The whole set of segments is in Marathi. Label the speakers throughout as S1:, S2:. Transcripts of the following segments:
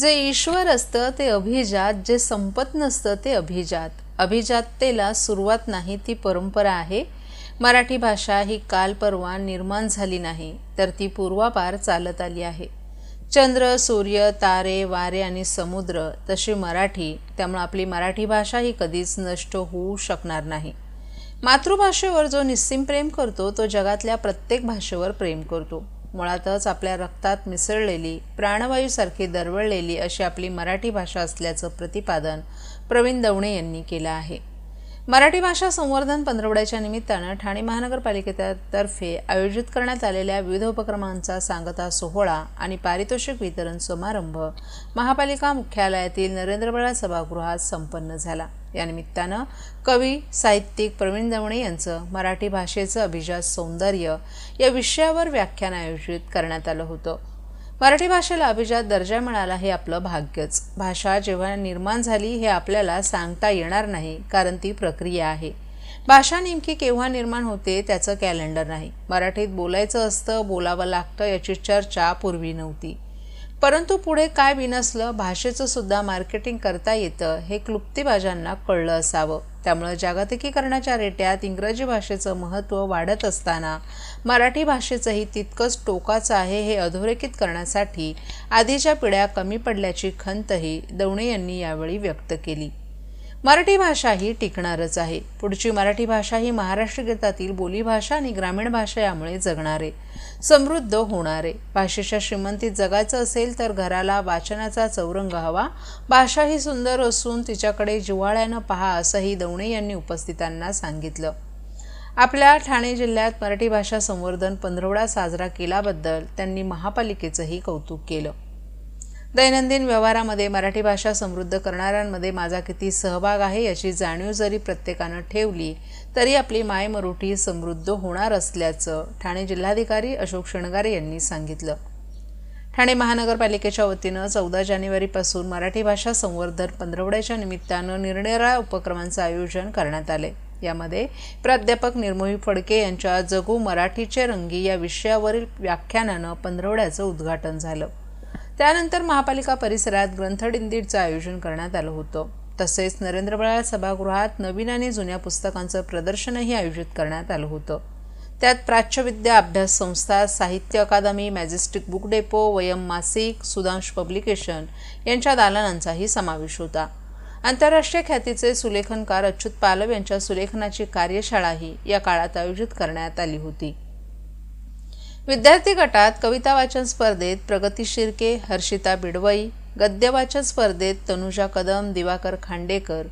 S1: जे ईश्वर असतं ते अभिजात जे संपत नसतं ते अभिजात. अभिजाततेला सुरुवात नाही ती परंपरा आहे. मराठी भाषा ही काल परवा निर्माण झाली नाही तर ती पूर्वापार चालत आली आहे. चंद्र सूर्य तारे वारे आणि समुद्र तशी मराठी त्यामुळे आपली मराठी भाषा ही कधीच नष्ट होऊ शकणार नाही. मातृभाषेवर जो निस्सिम प्रेम करतो तो जगातल्या प्रत्येक भाषेवर प्रेम करतो. मुळातच आपल्या रक्तात मिसळलेली प्राणवायूसारखी दरवळलेली अशी आपली मराठी भाषा असल्याचं प्रतिपादन प्रवीण दवणे यांनी केलं आहे. मराठी भाषा संवर्धन पंधरवड्याच्या निमित्तानं ठाणे महानगरपालिकेतर्फे आयोजित करण्यात आलेल्या विविध उपक्रमांचा सांगता सोहळा आणि पारितोषिक वितरण समारंभ महापालिका मुख्यालयातील नरेंद्रबळा सभागृहात संपन्न झाला. या निमित्तानं कवी साहित्यिक प्रवीण दवणे यांचं मराठी भाषेचं अभिजात सौंदर्य या विषयावर व्याख्यान आयोजित करण्यात आलं होतं. मराठी भाषेला अभिजात दर्जा मिळाला हे आपलं भाग्यच. भाषा जेव्हा निर्माण झाली हे आपल्याला सांगता येणार नाही कारण ती प्रक्रिया आहे. भाषा नेमकी केव्हा निर्माण होते त्याचं कॅलेंडर नाही. मराठीत बोलायचं असतं बोलावं लागतं याची चर्चा पूर्वी नव्हती. परंतु पुढे काय बिनसलं भाषेचं सुद्धा मार्केटिंग करता येतं हे क्लुप्तीबाजांना कळलं असावं. त्यामुळं जागतिकीकरणाच्या रेट्यात इंग्रजी भाषेचं महत्त्व वाढत असताना मराठी भाषेचंही तितकंच टोकाचं आहे हे अधोरेखित करण्यासाठी आधीच्या पिढ्या कमी पडल्याची खंतही दवणे यांनी यावेळी व्यक्त केली. मराठी भाषा ही टिकणारच आहे. पुढची मराठी भाषा ही महाराष्ट्र गीतातील बोलीभाषा आणि ग्रामीण भाषा यामुळे जगणारे समृद्ध होणारे. भाषेच्या श्रीमंतीत जगायचं असेल तर घराला वाचनाचा चौरंग हवा. भाषा ही सुंदर असून तिच्याकडे जिव्हाळ्यानं पहा असंही दवणे यांनी उपस्थितांना सांगितलं. आपल्या ठाणे जिल्ह्यात मराठी भाषा संवर्धन पंधरवडा साजरा केल्याबद्दल त्यांनी महापालिकेचंही कौतुक केलं. दैनंदिन व्यवहारामध्ये मराठी भाषा समृद्ध करणाऱ्यांमध्ये माझा किती सहभाग आहे याची जाणीव जरी प्रत्येकानं ठेवली तरी आपली माय मरोठी समृद्ध होणार असल्याचं ठाणे जिल्हाधिकारी अशोक शणगारे यांनी सांगितलं. ठाणे महानगरपालिकेच्या वतीनं चौदा जानेवारीपासून मराठी भाषा संवर्धन पंधरवड्याच्या निमित्तानं निरनिराळ्या उपक्रमांचं आयोजन करण्यात आले. यामध्ये प्राध्यापक निर्मोही फडके यांच्या जगू मराठीचे रंगी या विषयावरील व्याख्यानानं पंधरवड्याचं उद्घाटन झालं. त्यानंतर महापालिका परिसरात ग्रंथदिंडीचं आयोजन करण्यात आलं होतं. तसेच नरेंद्र बळाळ सभागृहात नवीन आणि जुन्या पुस्तकांचं प्रदर्शनही आयोजित करण्यात आलं होतं. त्यात प्राच्यविद्या अभ्यास संस्था साहित्य अकादमी मॅजेस्टिक बुक डेपो वयम मासिक सुधांश पब्लिकेशन यांच्या दालनांचाही समावेश होता. आंतरराष्ट्रीय ख्यातीचे सुलेखनकार अच्युत पालव यांच्या सुलेखनाची कार्यशाळाही या काळात आयोजित करण्यात आली होती. विद्यार्थी गटात कविता वाचन स्पर्धेत प्रगती शिर्के हर्षिता बिडवई गद्यवाचन स्पर्धेत तनुजा कदम दिवाकर खांडेकर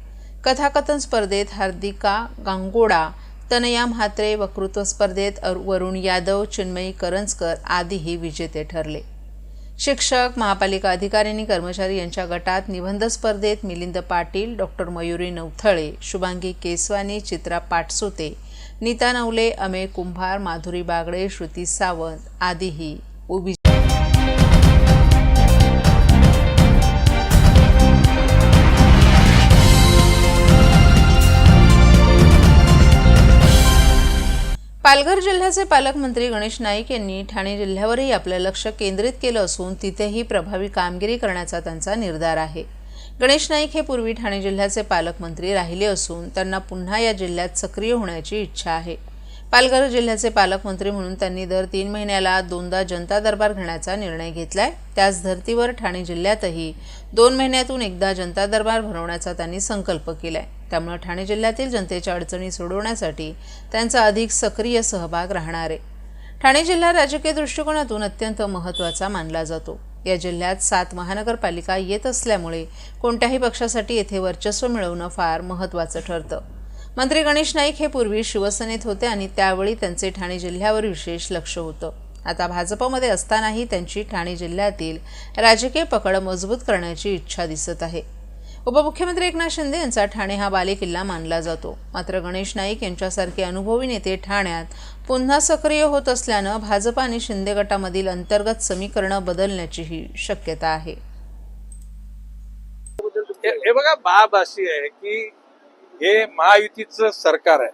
S1: कथाकथन स्पर्धेत हार्दिका गांगोडा तनया म्हात्रे वक्तृत्व स्पर्धेत वरुण यादव चिन्मयी करंजकर आदीही विजेते ठरले. शिक्षक महापालिका अधिकारी आणि कर्मचारी यांच्या गटात निबंध स्पर्धेत मिलिंद पाटील डॉक्टर मयुरी नवथळे शुभांगी केसवानी चित्रा पाटसुते नीता नवले अमेय कुंभार माधुरी बागडे श्रुती सावंत आदीही उभी पालघर जिल्ह्याचे पालकमंत्री गणेश नाईक यांनी ठाणे जिल्ह्यावरही आपलं लक्ष केंद्रित केलं असून तिथेही प्रभावी कामगिरी करण्याचा त्यांचा निर्धार आहे. गणेश नाईक हे पूर्वी ठाणे जिल्ह्याचे पालकमंत्री राहिले असून त्यांना पुन्हा या जिल्ह्यात सक्रिय होण्याची इच्छा आहे. पालघर जिल्ह्याचे पालकमंत्री म्हणून त्यांनी दर तीन महिन्याला दोनदा जनता दरबार घेण्याचा निर्णय घेतलाय. त्याच धर्तीवर ठाणे जिल्ह्यातही दोन महिन्यातून एकदा जनता दरबार भरवण्याचा त्यांनी संकल्प केलाय. त्यामुळे ठाणे जिल्ह्यातील जनतेच्या अडचणी सोडवण्यासाठी त्यांचा अधिक सक्रिय सहभाग राहणार आहे. ठाणे जिल्हा राजकीय दृष्टिकोनातून अत्यंत महत्त्वाचा मानला जातो. या जिल्ह्यात सात महानगरपालिका येत असल्यामुळे कोणत्याही पक्षासाठी येथे वर्चस्व मिळवणं फार महत्त्वाचं ठरतं. मंत्री गणेश नाईक हे पूर्वी शिवसेनेत होते आणि त्यावेळी त्यांचे ठाणे जिल्ह्यावर विशेष लक्ष होतं. आता भाजपमध्ये असतानाही त्यांची ठाणे जिल्ह्यातील राजकीय पकड मजबूत करण्याची इच्छा दिसत आहे. उपमुख्यमंत्री एकनाथ शिंदे यांचा ठाणे हा बालेकिल्ला मानला जातो. मात्र गणेश नाईक यांच्यासारखे अनुभवी नेते ठाण्यात पुन्हा सक्रिय होत असल्यानं भाजप आणि शिंदे गटामधील अंतर्गत समीकरणं बदलण्याचीही शक्यता आहे.
S2: हे बघा बाब अशी आहे की हे महायुतीचं सरकार आहे.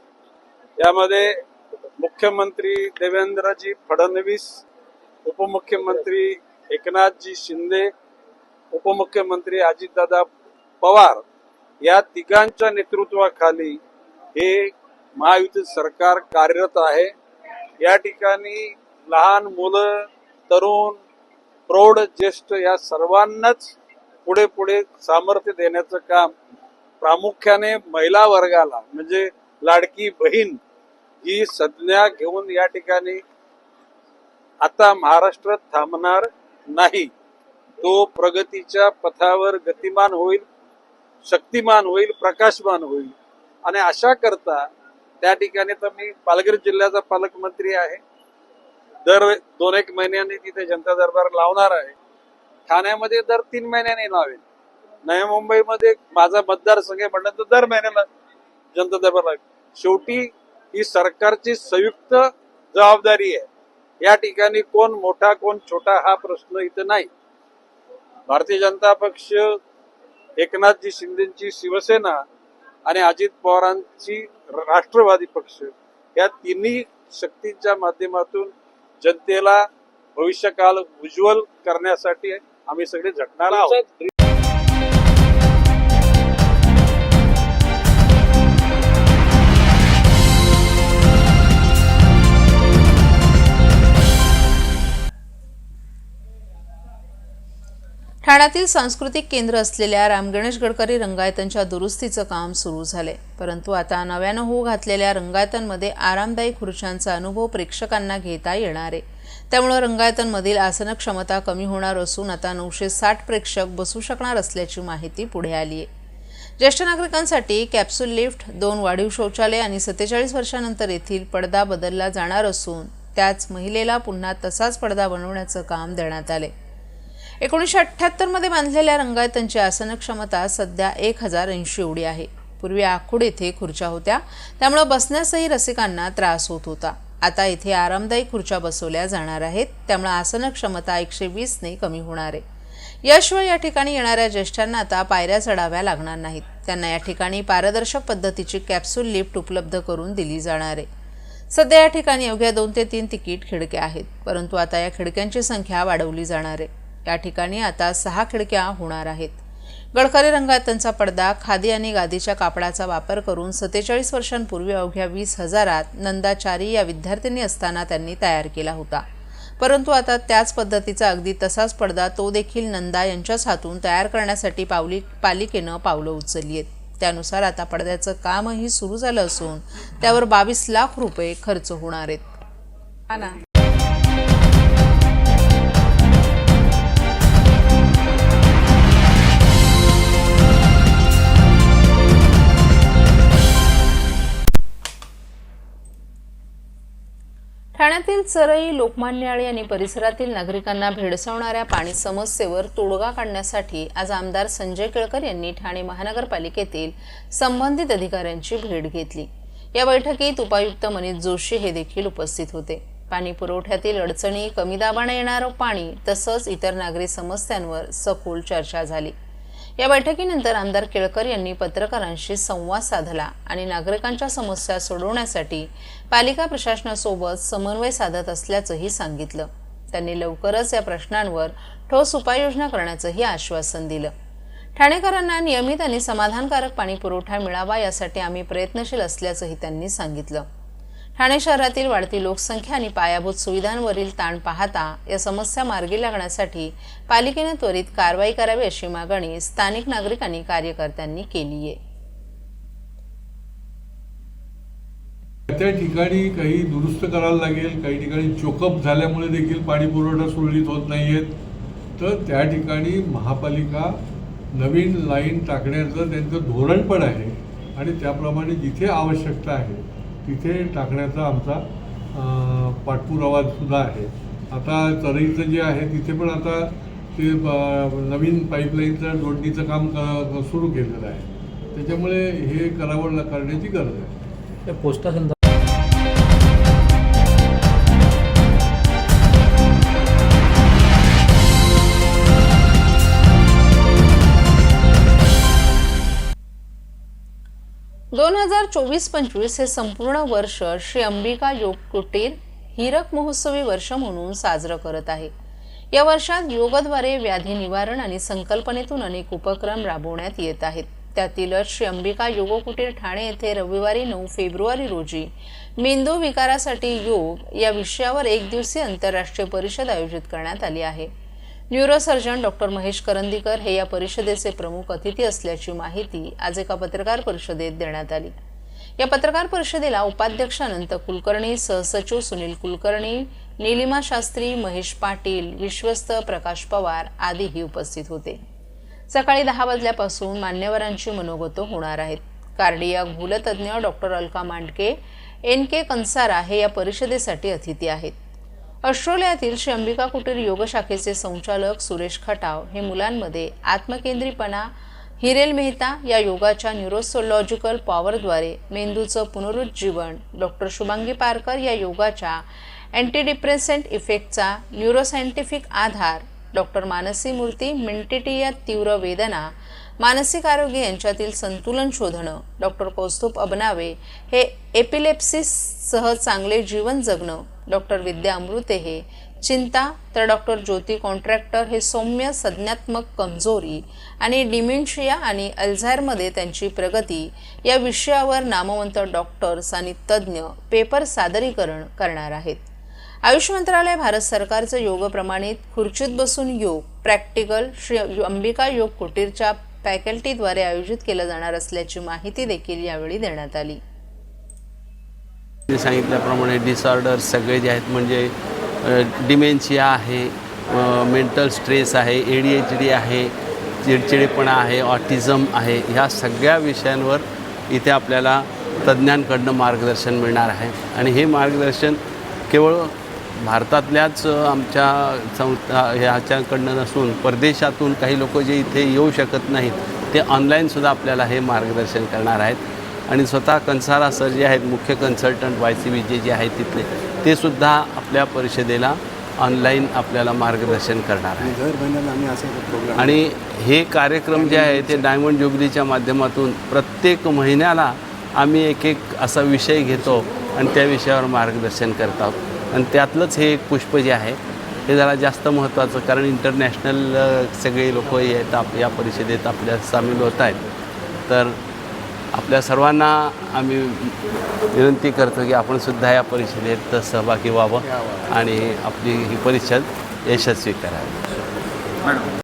S2: यामध्ये मुख्यमंत्री देवेंद्रजी फडणवीस उपमुख्यमंत्री एकनाथजी शिंदे उपमुख्यमंत्री अजितदादा पवार या तिघांच्या नेतृत्वाखाली हे महायुती सरकार कार्यरत आहे. या ठिकाणी लहान मुलं तरुण प्रौढ ज्येष्ठ या सर्वांनाच पुढे पुढे सामर्थ्य देण्याचं काम प्रामुख्याने महिला वर्गाला म्हणजे लाडकी बहीण ही संज्ञा घेऊन या ठिकाणी आता महाराष्ट्र थांबणार नाही. तो प्रगतीच्या पथावर गतिमान होईल शक्तिमान होईल प्रकाशमान होईल. आणि अशा करता त्या ठिकाणी तर मी पालघर जिल्ह्याचा पालकमंत्री आहे. दर दोन एक महिन्याने तिथे जनता दरबार लावणार आहे. ठाण्यामध्ये दर तीन महिन्याने लावेल. नवी मुंबईमध्ये माझा मतदारसंघ आहे म्हणलं तर दर महिन्याला जनता दरबार लावेल. शेवटी ही सरकारची संयुक्त जबाबदारी आहे. या ठिकाणी कोण मोठा कोण छोटा हा प्रश्न इथं नाही. भारतीय जनता पक्ष एकनाथजी शिंदेची शिवसेना आणि अजित पवारांची राष्ट्रवादी पक्ष या तिन्ही शक्तींच्या माध्यमातून जनतेला भविष्यकाल उज्ज्वल करण्यासाठी आम्ही सगळे झटणार आहोत.
S1: ठाण्यातील सांस्कृतिक केंद्र असलेल्या रामगणेश गडकरी रंगायतांच्या दुरुस्तीचं काम सुरू झाले. परंतु आता नव्यानं होऊ घातलेल्या रंगायतांमध्ये आरामदायी खुर्च्यांचा अनुभव प्रेक्षकांना घेता येणार आहे. त्यामुळे रंगायतांमधील आसन क्षमता कमी होणार असून आता नऊशे साठ प्रेक्षक बसू शकणार असल्याची माहिती पुढे आली आहे. ज्येष्ठ नागरिकांसाठी कॅप्सूल लिफ्ट दोन वाढीव शौचालय आणि सत्तेचाळीस वर्षानंतर येथील पडदा बदलला जाणार असून त्याच महिलेला पुन्हा तसाच पडदा बनवण्याचं काम देण्यात आले एकोणीसशे अठ्ठ्याहत्तरमध्ये बांधलेल्या रंगायतांची आसन क्षमता सध्या एक हजार ऐंशी एवढी आहे. पूर्वी आखूड येथे खुर्च्या होत्या त्यामुळे बसण्यासही रसिकांना त्रास होत होता. आता येथे आरामदायी खुर्च्या बसवल्या जाणार आहेत त्यामुळे आसन क्षमता एकशे वीसने कमी होणार आहे. याशिवाय या ठिकाणी येणाऱ्या ज्येष्ठांना आता पायऱ्या चढाव्या लागणार नाहीत. त्यांना या ठिकाणी पारदर्शक पद्धतीची कॅप्सूल लिफ्ट उपलब्ध करून दिली जाणार आहे. सध्या या ठिकाणी अवघ्या दोन ते तीन तिकीट खिडक्या आहेत परंतु आता या खिडक्यांची संख्या वाढवली जाणार आहे. या ठिकाणी आता सहा खिडक्या होणार आहेत. गडकरी रंगात त्यांचा पडदा खादी आणि गादीच्या कापडाचा वापर करून सत्तेचाळीस वर्षांपूर्वी अवघ्या वीस हजारात नंदाचारी या विद्यार्थिनी असताना त्यांनी तयार केला होता. परंतु आता त्याच पद्धतीचा अगदी तसाच पडदा तो देखील नंदा यांच्याच हातून तयार करण्यासाठी पावली पालिकेनं पावलं उचलली आहेत. त्यानुसार आता पडद्याचं कामही सुरू झालं असून त्यावर बावीस लाख रुपये खर्च होणार आहेत. ठाण्यातील चरई लोकमान्याळी आणि परिसरातील नागरिकांना भेडसावणाऱ्या पाणी समस्येवर तोडगा काढण्यासाठी आज आमदार संजय केळकर यांनी ठाणे महानगरपालिकेतील संबंधित अधिकाऱ्यांची भेट घेतली. या बैठकीत उपायुक्त मनीष जोशी हे देखील उपस्थित होते. पाणी पुरवठ्यातील अडचणी कमी दाबाने येणारं पाणी तसंच इतर नागरी समस्यांवर सखोल चर्चा झाली. या बैठकीनंतर आमदार केळकर यांनी पत्रकारांशी संवाद साधला आणि नागरिकांच्या समस्या सोडवण्यासाठी पालिका प्रशासनासोबत समन्वय साधत असल्याचंही सांगितलं. त्यांनी लवकरच या प्रश्नांवर ठोस उपाययोजना करण्याचंही आश्वासन दिलं. ठाणेकरांना नियमित आणि समाधानकारक पाणी पुरवठा मिळावा यासाठी आम्ही प्रयत्नशील असल्याचंही त्यांनी सांगितलं. ठाणे शहरातील वाढती लोकसंख्या आणि पायाभूत सुविधांवरील ताण पाहता या समस्या मार्गी लागण्यासाठी पालिकेने त्वरित कारवाई करावी अशी मागणी स्थानिक नागरिकांनी कार्यकर्त्यांनी केली आहे.
S3: त्या ठिकाणी काही दुरुस्त करायला लागेल काही ठिकाणी चोकअप झाल्यामुळे देखील पाणी पुरवठा सुरळीत होत नाही आहेत तर त्या ठिकाणी महापालिका नवीन लाईन टाकण्याचं त्यांचं धोरण पण आहे आणि त्याप्रमाणे जिथे आवश्यकता आहे तिथे टाकण्याचा आमचा पाठपुरावासुद्धा आहे. आता चरईचं जे आहे तिथे पण आता ते नवीन पाईपलाईनचं जोडणीचं काम क- सुरू केलेलं आहे. त्याच्यामुळे हे करावं करण्याची गरज आहे.
S4: त्या पोस्टा
S1: दोन हजार चोवीस पंचवीस हे संपूर्ण वर्ष श्री अंबिका योग कुटीर हिरक महोत्सवी वर्ष म्हणून साजरं करत आहे. या वर्षात योगद्वारे व्याधी निवारण आणि संकल्पनेतून अनेक उपक्रम राबवण्यात येत आहेत. त्यातीलच श्री अंबिका योग कुटीर ठाणे येथे रविवारी नऊ फेब्रुवारी रोजी मेंदू विकारासाठी योग या विषयावर एक दिवसीय आंतरराष्ट्रीय परिषद आयोजित करण्यात आली आहे. न्यूरोसर्जन डॉक्टर महेश करंदीकर हे या परिषदेचे प्रमुख अतिथी असल्याची माहिती आज एका पत्रकार परिषदेत देण्यात आली. या पत्रकार परिषदेला उपाध्यक्ष अनंत कुलकर्णी सहसचिव सुनील कुलकर्णी निलिमा शास्त्री महेश पाटील विश्वस्त प्रकाश पवार आदीही उपस्थित होते. सकाळी दहा वाजल्यापासून मान्यवरांची मनोगत होणार आहेत. Cardiac भूलतज्ञ doctor Alka Mandke N K Kansara हे या परिषदेसाठी अतिथी आहेत. ऑस्ट्रेलियातील श्री अंबिका कुटीर योग शाखेचे संचालक सुरेश खटाव हे मुलांमध्ये आत्मकेंद्रीपणा हिरेल मेहता या योगाच्या न्यूरोसोलॉजिकल पॉवरद्वारे मेंदूचं पुनरुज्जीवन डॉक्टर शुभांगी पारकर या योगाच्या अँटीडिप्रेसंट इफेक्टचा न्यूरोसायंटिफिक आधार डॉक्टर मानसी मूर्ती मिंटिटी या तीव्र वेदना मानसिक आरोग्य यांच्यातील संतुलन शोधणं डॉक्टर कौस्तुभ अबनावे हे एपिलेप्सिससह चांगले जीवन जगणं डॉक्टर विद्या अमृते हे चिंता तर डॉक्टर ज्योती कॉन्ट्रॅक्टर हे सौम्य संज्ञात्मक कमजोरी आणि डिमेन्शिया आणि अल्झायरमध्ये त्यांची प्रगती. या विषयावर नामवंत डॉक्टर्स आणि तज्ज्ञ पेपर सादरीकरण करणार आहेत. आयुष मंत्रालय भारत सरकारचं योग प्रमाणित खुर्चीत बसून योग प्रॅक्टिकल श्री अंबिका योग कुटीरच्या फॅकल्टीद्वारे आयोजित केलं जाणार असल्याची माहिती देखील यावेळी देण्यात आली.
S4: मी सांगितल्याप्रमाणे डिसऑर्डर्स सगळे जे आहेत म्हणजे डिमेन्शिया आहे मेंटल स्ट्रेस आहे ए डी एच डी आहे चिडचिडेपणा आहे ऑटिझम आहे ह्या सगळ्या विषयांवर इथे आपल्याला तज्ज्ञांकडनं मार्गदर्शन मिळणार आहे. आणि हे मार्गदर्शन केवळ भारतातल्याच आमच्या संस्था ह्याच्याकडनं नसून परदेशातून काही लोक जे इथे येऊ शकत नाहीत ते ऑनलाईनसुद्धा आपल्याला हे मार्गदर्शन करणार आहेत. आणि स्वतः कन्सारा सर जे आहेत मुख्य consultant Y C B J जे आहेत तिथले ते सुद्धा आपल्या परिषदेला ऑनलाईन आपल्याला मार्गदर्शन करणार आहे आणि हे कार्यक्रम जे आहे ते डायमंड जुबलीच्या माध्यमातून प्रत्येक महिन्याला आम्ही एक एक असा विषय घेतो आणि त्या विषयावर मार्गदर्शन करत आहोत. आणि त्यातलंच हे एक पुष्प जे आहे हे जरा जास्त महत्त्वाचं कारण इंटरनॅशनल सगळे लोक आहेत आप या परिषदेत आपल्या सामील होत आहेत. तर आपल्या सर्वांना आम्ही विनंती करतो की आपण सुद्धा या परिषदेत सहभागी व्हावं आणि आपली ही परिषद यशस्वी करावी
S5: मॅडम